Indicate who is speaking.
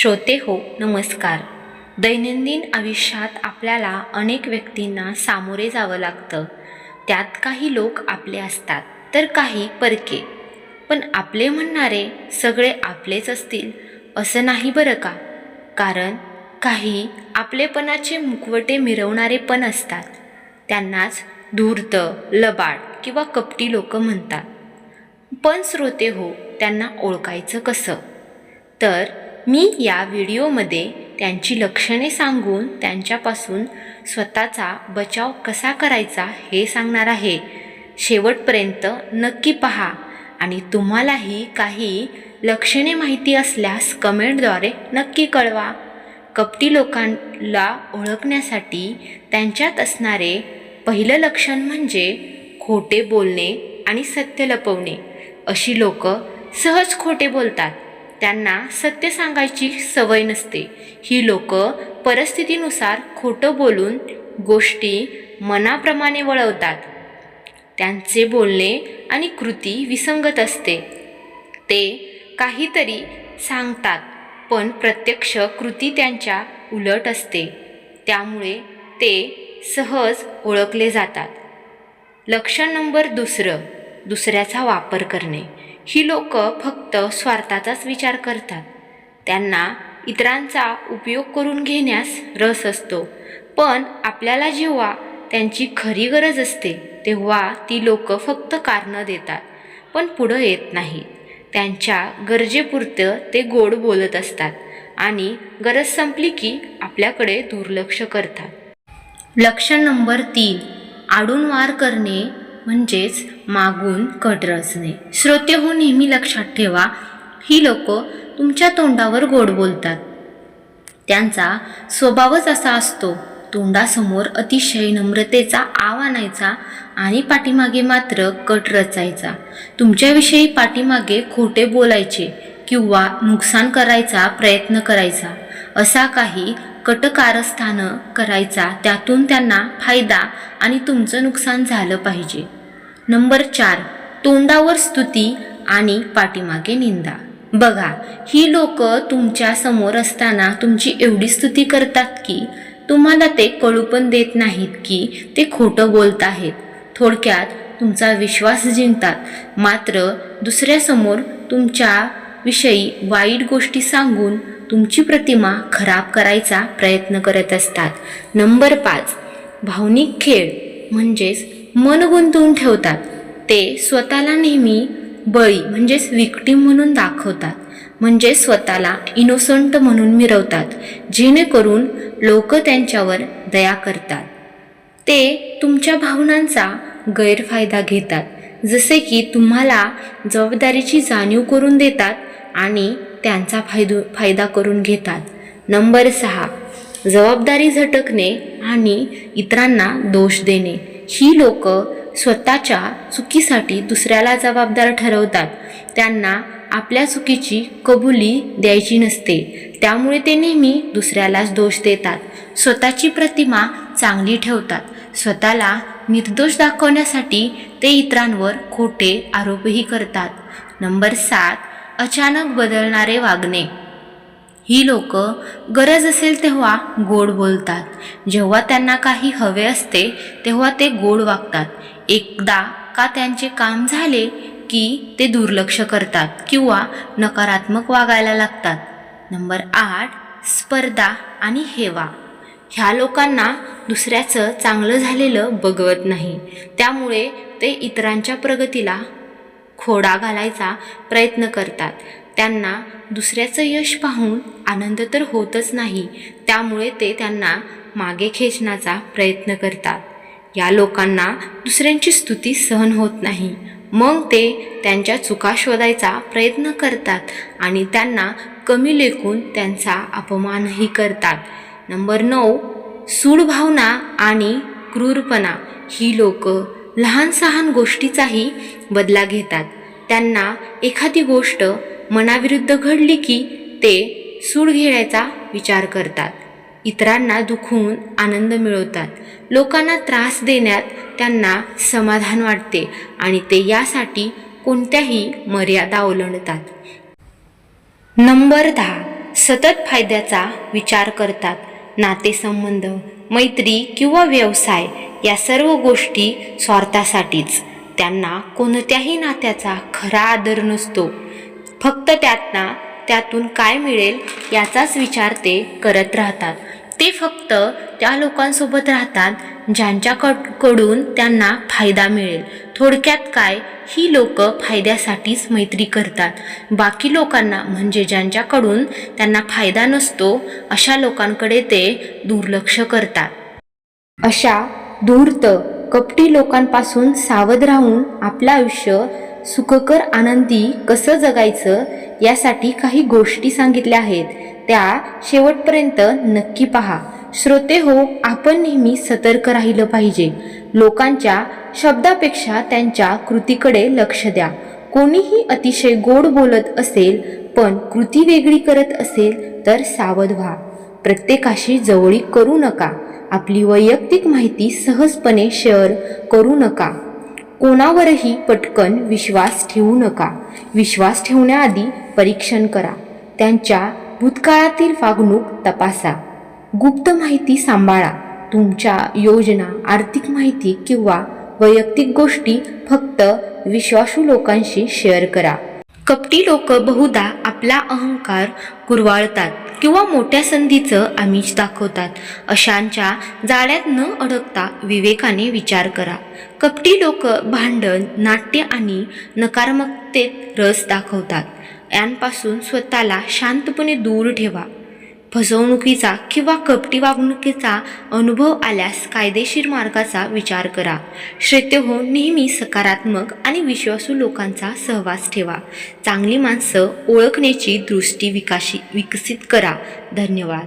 Speaker 1: श्रोते हो नमस्कार. दैनंदिन आयुष्यात आपल्याला अनेक व्यक्तींना सामोरे जावं लागतं. त्यात काही लोक आपले असतात तर काही परके. पण आपले म्हणणारे सगळे आपलेच असतील असं नाही बरं का? कारण काही आपलेपणाचे मुखवटे मिरवणारे पण असतात. त्यांनाच धूर्त लबाड किंवा कपटी लोक म्हणतात. पण श्रोते हो त्यांना ओळखायचं कसं? तर मी या व्हिडिओमध्ये त्यांची लक्षणे सांगून त्यांच्यापासून स्वतःचा बचाव कसा करायचा हे सांगणार आहे. शेवटपर्यंत नक्की पहा आणि तुम्हालाही काही लक्षणे माहिती असल्यास कमेंटद्वारे नक्की कळवा. कपटी लोकांना ओळखण्यासाठी त्यांच्यात असणारे पहिलं लक्षण म्हणजे खोटे बोलणे आणि सत्य लपवणे. अशी लोक सहज खोटे बोलतात. त्यांना सत्य सांगायची सवय नसते. ही लोक परिस्थितीनुसार खोटं बोलून गोष्टी मनाप्रमाणे वळवतात. त्यांचे बोलणे आणि कृती विसंगत असते. ते काहीतरी सांगतात पण प्रत्यक्ष कृती त्यांच्या उलट असते. त्यामुळे ते सहज ओळखले जातात. लक्षण नंबर दुसरं दुसऱ्याचा वापर करणे. ही लोक फक्त स्वार्थाचाच विचार करतात. त्यांना इतरांचा उपयोग करून घेण्यास रस असतो. पण आपल्याला जेव्हा त्यांची खरी गरज असते तेव्हा ती लोक फक्त कारणं देतात पण पुढं येत नाहीत त्यांच्या गरजेपुरतं ते गोड बोलत असतात आणि गरज संपली की आपल्याकडे दुर्लक्ष करतात. लक्षण नंबर तीन. आडून वार करणे म्हणजेच मागून कट रचणे. श्रोते हो नेहमी लक्षात ठेवा ही लोक तुमच्या तोंडावर गोड बोलतात. त्यांचा स्वभावच असा असतो तोंडासमोर अतिशय नम्रतेचा आव आणायचा आणि पाठीमागे मात्र कट रचायचा. तुमच्याविषयी पाठीमागे खोटे बोलायचे किंवा नुकसान करायचा प्रयत्न करायचा. असा काही कटकारस्थानं करायचा त्यातून त्यांना फायदा आणि तुमचं नुकसान झालं पाहिजे. नंबर चार तोंडावर स्तुती आणि पाठीमागे निंदा. बघा ही लोक तुमच्यासमोर असताना तुमची एवढी स्तुती करतात की तुम्हाला ते कळू पण देत नाहीत की ते खोटं बोलत आहेत. थोडक्यात तुमचा विश्वास जिंकतात. मात्र दुसऱ्यासमोर तुमच्या विषयी वाईट गोष्टी सांगून तुमची प्रतिमा खराब करायचा प्रयत्न करत असतात. नंबर पाच भावनिक खेळ म्हणजेच मन गुंतवून ठेवतात. ते स्वतःला नेहमी बळी म्हणजेच विक्टीम म्हणून दाखवतात. म्हणजे स्वतःला इनोसंट म्हणून मिरवतात. जेणेकरून लोक त्यांच्यावर दया करतात. ते तुमच्या भावनांचा गैरफायदा घेतात. जसे की तुम्हाला जबाबदारीची जाणीव करून देतात आणि त्यांचा फायदो फायदा करून घेतात. नंबर सहा. जबाबदारी झटकणे आणि इतरांना दोष देणे. ही लोक स्वतःच्या चुकीसाठी दुसऱ्याला जबाबदार ठरवतात. त्यांना आपल्या चुकीची कबुली द्यायची नसते. त्यामुळे ते नेहमी दुसऱ्यालाच दोष देतात. स्वतःची प्रतिमा चांगली ठेवतात. स्वतःला निर्दोष दाखवण्यासाठी ते इतरांवर खोटे आरोपही करतात. नंबर सात अचानक बदलणारे वागणे. ही लोक गरज असेल तेव्हा गोड बोलतात. जेव्हा त्यांना काही हवे असते तेव्हा ते गोड वागतात. एकदा का त्यांचे काम झाले की ते दुर्लक्ष करतात किंवा नकारात्मक वागायला लागतात. नंबर आठ स्पर्धा आणि हेवा. ह्या लोकांना दुसऱ्याचं चांगलं झालेलं बघवत नाही. त्यामुळे ते इतरांच्या प्रगतीला खोडा घालायचा प्रयत्न करतात. त्यांना दुसऱ्याचं यश पाहून आनंद तर होतच नाही त्यामुळे ते त्यांना मागे खेचण्याचा प्रयत्न करतात. या लोकांना दुसऱ्यांची स्तुती सहन होत नाही. मग ते त्यांच्या चुका शोधायचा प्रयत्न करतात आणि त्यांना कमी लेखून त्यांचा अपमानही करतात. नंबर नऊ सूड भावना आणि क्रूरपणा. ही लोक लहान सहान गोष्टीचाही बदला घेतात. त्यांना एखादी गोष्ट मनाविरुद्ध घडली की ते सूड घेण्याचा विचार करतात. इतरांना दुखवून आनंद मिळवतात. लोकांना त्रास देण्यात त्यांना समाधान वाटते आणि ते यासाठी कोणत्याही मर्यादा ओलांडतात. नंबर दहा. सतत फायद्याचा विचार करतात. नातेसंबंध मैत्री किंवा व्यवसाय या सर्व गोष्टी स्वार्थासाठीच. त्यांना कोणत्याही नात्याचा खरा आदर नसतो. फक्त त्यातना त्यातून काय मिळेल याचाच विचार ते करत राहतात. ते फक्त त्या लोकांसोबत राहतात ज्यांच्याकडून त्यांना फायदा मिळेल. थोडक्यात काय? ही लोक फायद्यासाठीच मैत्री करतात. बाकी लोकांना म्हणजे ज्यांच्याकडून त्यांना फायदा नसतो अशा लोकांकडे ते दुर्लक्ष करतात. अशा धूर्त कपटी लोकांपासून सावध राहून आपलं आयुष्य सुखकर आनंदी कसं जगायचं यासाठी काही गोष्टी सांगितल्या आहेत. त्या शेवटपर्यंत नक्की पहा. श्रोते हो आपण नेहमी सतर्क राहिलं पाहिजे. लोकांच्या शब्दापेक्षा त्यांच्या कृतीकडे लक्ष द्या. कोणीही अतिशय गोड बोलत असेल पण कृती वेगळी करत असेल तर सावध व्हा. प्रत्येकाशी जवळीक करू नका. आपली वैयक्तिक माहिती सहजपणे शेअर करू नका. कोणावरही पटकन विश्वास ठेवू नका. विश्वास ठेवण्याआधी परीक्षण करा. त्यांच्या भूतकाळातील वागणूक तपासा. गुप्त माहिती सांभाळा. तुमच्या योजना आर्थिक माहिती किंवा वैयक्तिक गोष्टी फक्त विश्वासू लोकांशी शेअर करा. कपटी लोक बहुधा आपला अहंकार कुरवाळतात किंवा मोठ्या संधीचं आमिष दाखवतात. अशांच्या जाळ्यात न अडकता विवेकाने विचार करा. कपटी लोक भांडण नाट्य आणि नकारात्मकतेत रस दाखवतात. यांपासून स्वतःला शांतपणे दूर ठेवा. फसवणुकीचा किंवा कपटी वागणुकीचा अनुभव आल्यास कायदेशीर मार्गाचा विचार करा. श्रेत्य हो नेहमी सकारात्मक आणि विश्वासू लोकांचा सहवास ठेवा. चांगली माणसं ओळखण्याची दृष्टी विकाशी विकसित करा. धन्यवाद.